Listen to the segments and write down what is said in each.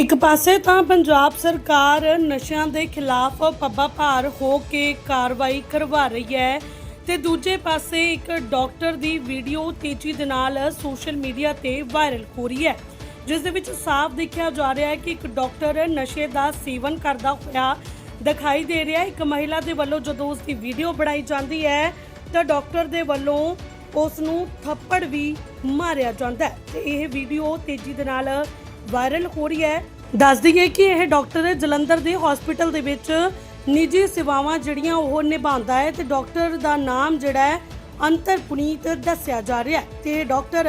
ਇੱਕ ਪਾਸੇ ਤਾਂ ਪੰਜਾਬ ਸਰਕਾਰ ਨਸ਼ਿਆਂ ਦੇ ਖਿਲਾਫ ਪੱਬਾ ਭਾਰ ਹੋ ਕੇ ਕਾਰਵਾਈ ਕਰਵਾ ਰਹੀ ਹੈ ਤੇ ਦੂਜੇ ਪਾਸੇ ਇੱਕ ਡਾਕਟਰ ਦੀ ਵੀਡੀਓ ਤੇਜ਼ੀ ਦੇ ਨਾਲ ਸੋਸ਼ਲ ਮੀਡੀਆ ਤੇ ਵਾਇਰਲ ਹੋ ਰਹੀ ਹੈ, ਜਿਸ ਦੇ ਵਿੱਚ ਸਾਫ਼ ਦੇਖਿਆ ਜਾ ਰਿਹਾ ਹੈ ਕਿ ਇੱਕ ਡਾਕਟਰ ਨਸ਼ੇ ਦਾ ਸੇਵਨ ਕਰਦਾ ਹੋਇਆ ਦਿਖਾਈ ਦੇ ਰਿਹਾ ਹੈ। ਇੱਕ ਮਹਿਲਾ ਦੇ ਵੱਲੋਂ ਜਦੋਂ ਉਸ ਦੀ ਵੀਡੀਓ ਬਣਾਈ ਜਾਂਦੀ ਹੈ, ਤਾਂ ਡਾਕਟਰ ਦੇ ਵੱਲੋਂ ਉਸ ਨੂੰ ਥੱਪੜ ਵੀ ਮਾਰਿਆ ਜਾਂਦਾ ਹੈ ਤੇ ਇਹ ਵੀਡੀਓ ਤੇਜ਼ੀ ਦੇ ਨਾਲ ਵਾਇਰਲ ਹੋ ਰਹੀ ਹੈ। ਦੱਸ ਦਈਏ ਕਿ ਇਹ ਡਾਕਟਰ ਜਲੰਧਰ ਦੇ ਹਸਪੀਟਲ ਦੇ ਵਿੱਚ ਨਿੱਜੀ ਸੇਵਾਵਾਂ ਜਿਹੜੀਆਂ ਉਹ ਨਿਭਾਉਂਦਾ ਹੈ ਤੇ ਡਾਕਟਰ ਦਾ ਨਾਮ ਜਿਹੜਾ ਹੈ ਅੰਤਰ ਪੁਨੀਤ ਦੱਸਿਆ ਜਾ ਰਿਹਾ ਹੈ ਤੇ ਡਾਕਟਰ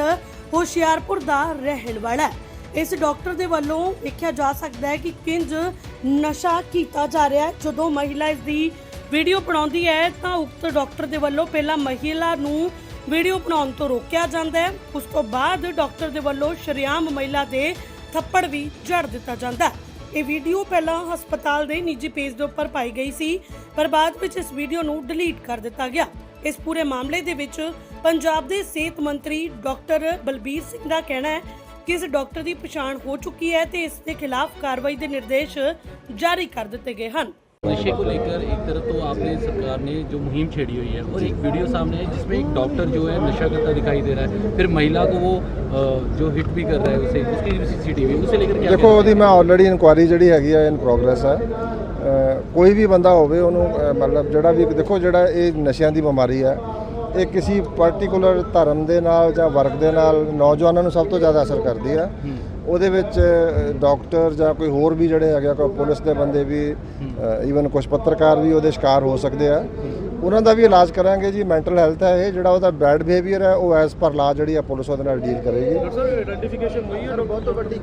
ਹੁਸ਼ਿਆਰਪੁਰ ਦਾ ਰਹਿਣ ਵਾਲਾ ਹੈ। ਇਸ ਡਾਕਟਰ ਦੇ ਵੱਲੋਂ ਵੇਖਿਆ ਜਾ ਸਕਦਾ ਹੈ ਕਿ ਕਿੰਜ ਨਸ਼ਾ ਕੀਤਾ ਜਾ ਰਿਹਾ ਹੈ। ਜਦੋਂ ਮਹਿਲਾ ਇਸ ਦੀ ਵੀਡੀਓ ਬਣਾਉਂਦੀ ਹੈ ਤਾਂ ਉਕਤ ਡਾਕਟਰ ਦੇ ਵੱਲੋਂ ਪਹਿਲਾਂ ਮਹਿਲਾ ਨੂੰ ਵੀਡੀਓ ਬਣਾਉਣ ਤੋਂ ਰੋਕਿਆ ਜਾਂਦਾ ਹੈ। ਉਸ ਤੋਂ ਬਾਅਦ ਡਾਕਟਰ ਦੇ ਵੱਲੋਂ ਸ਼ਰੇਆਮ ਮਹਿਲਾ ਦੇ ਥੱਪੜ ਵੀ ਜੜ ਦਿੱਤਾ ਜਾਂਦਾ ਹੈ। ਇਹ ਵੀਡੀਓ ਪਹਿਲਾਂ ਹਸਪਤਾਲ ਦੇ ਨਿੱਜੀ ਪੇਜ ਦੇ ਉੱਪਰ ਪਾਈ ਗਈ ਸੀ, ਪਰ ਬਾਅਦ ਵਿੱਚ ਇਸ ਵੀਡੀਓ ਨੂੰ ਡਿਲੀਟ ਕਰ ਦਿੱਤਾ ਗਿਆ। ਇਸ ਪੂਰੇ ਮਾਮਲੇ ਦੇ ਵਿੱਚ ਪੰਜਾਬ ਦੇ ਸਿਹਤ ਮੰਤਰੀ ਡਾਕਟਰ ਬਲਬੀਰ ਸਿੰਘ ਦਾ ਕਹਿਣਾ ਹੈ ਕਿ ਇਸ ਡਾਕਟਰ ਦੀ ਪਛਾਣ ਹੋ ਚੁੱਕੀ ਹੈ ਤੇ ਇਸ ਦੇ ਖਿਲਾਫ ਕਾਰਵਾਈ ਦੇ ਨਿਰਦੇਸ਼ ਜਾਰੀ ਕਰ ਦਿੱਤੇ ਗਏ ਹਨ। नशे को लेकर एक तरफ तो आपने सरकार ने जो मुहिम छेड़ी हुई है और एक वीडियो सामने है जिसमें एक डॉक्टर जो है नशा करता दिखाई दे रहा है फिर महिला को वो अ, जो हिट भी कर रहा है उसे उसकी भी सीसीटीवी उसे लेकर क्या ਦੇਖੋ ਉਹਦੀ ਮੈਂ ਆਲਰੇਡੀ ਇਨਕੁਆਇਰੀ ਜਿਹੜੀ ਹੈਗੀ ਆ ਇਨ ਪ੍ਰੋਗਰੈਸ ਹੈ ਅ, ਕੋਈ ਵੀ ਬੰਦਾ ਹੋਵੇ ਉਹਨੂੰ ਅ, ਮਤਲਬ ਜਿਹੜਾ ਵੀ ਦੇਖੋ ਜਿਹੜਾ ਇਹ ਨਸ਼ਿਆਂ ਦੀ ਬਿਮਾਰੀ ਹੈ ਇਹ ਕਿਸੇ ਪਾਰਟਿਕੂਲਰ ਧਰਮ ਦੇ ਨਾਲ ਜਾਂ ਵਰਗ ਦੇ ਨਾਲ ਨੌਜਵਾਨਾਂ ਨੂੰ ਸਭ ਤੋਂ ਜ਼ਿਆਦਾ ਅਸਰ ਕਰਦੀ ਹੈ ਉਹਦੇ ਵਿੱਚ ਡਾਕਟਰ ਜਾਂ ਕੋਈ ਹੋਰ ਵੀ ਜਿਹੜੇ ਹੈਗੇ ਕੋਈ ਪੁਲਿਸ ਦੇ ਬੰਦੇ ਵੀ ਈਵਨ ਕੁਝ ਪੱਤਰਕਾਰ ਵੀ ਉਹਦੇ ਸ਼ਿਕਾਰ ਹੋ ਸਕਦੇ ਆ। ਉਹਨਾਂ ਦਾ ਵੀ ਇਲਾਜ ਕਰਾਂਗੇ ਜੀ ਮੈਂਟਲ ਹੈਲਥ ਹੈ ਇਹ ਜਿਹੜਾ ਉਹਦਾ ਬੈਡ ਬਿਹੇਵੀਅਰ ਹੈ ਉਹ ਐਸ ਪਰ ਲਾ ਜਿਹੜੀ ਆ ਪੁਲਿਸ ਉਹਦੇ ਨਾਲ ਡੀਲ ਕਰੇਗੀ।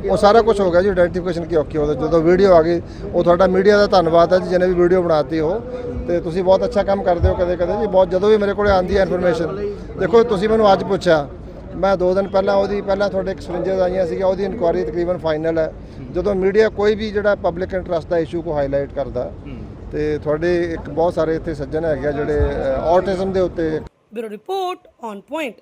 ਉਹ ਸਾਰਾ ਕੁਝ ਹੋ ਗਿਆ ਜੀ ਆਇਡੈਂਟੀਫਿਕੇਸ਼ਨ ਕੀ ਔਖੀ ਉਹਦਾ ਜਦੋਂ ਵੀਡੀਓ ਆ ਗਈ ਉਹ ਤੁਹਾਡਾ ਮੀਡੀਆ ਦਾ ਧੰਨਵਾਦ ਹੈ ਜੀ ਜਿਹਨੇ ਵੀ ਵੀਡੀਓ ਬਣਾਤੀ ਹੋ ਤੇ ਤੁਸੀਂ ਬਹੁਤ ਅੱਛਾ ਕੰਮ ਕਰਦੇ ਹੋ ਕਦੇ ਕਦੇ ਜੀ ਬਹੁਤ ਜਦੋਂ ਵੀ ਮੇਰੇ ਕੋਲੇ ਆਉਂਦੀ ਹੈ ਇਨਫੋਰਮੇਸ਼ਨ ਦੇਖੋ ਤੁਸੀਂ ਮੈਨੂੰ ਅੱਜ ਪੁੱਛਿਆ ਮੈਂ ਦੋ ਦਿਨ ਪਹਿਲਾਂ ਉਹਦੀ ਪਹਿਲਾਂ ਤੁਹਾਡੇ ਇੱਕ ਸਰਿੰਜਰ ਆਈਆਂ ਸੀਗੀਆਂ ਉਹਦੀ ਇਨਕੁਆਇਰੀ ਤਕਰੀਬਨ ਫਾਈਨਲ ਹੈ। ਜਦੋਂ ਮੀਡੀਆ ਕੋਈ ਵੀ ਜਿਹੜਾ ਪਬਲਿਕ ਇੰਟਰਸਟ ਦਾ ਇਸ਼ੂ ਕੋ ਹਾਈਲਾਈਟ ਕਰਦਾ ਤੇ ਤੁਹਾਡੇ ਇੱਕ ਬਹੁਤ ਸਾਰੇ ਇੱਥੇ ਸੱਜਣ ਹੈਗੇ ਆ ਜਿਹੜੇ ਆਟਿਜ਼ਮ ਦੇ ਉੱਤੇ ਬਿਊਰੋ ਰਿਪੋਰਟ ਔਨ ਪੁਆਇੰਟ।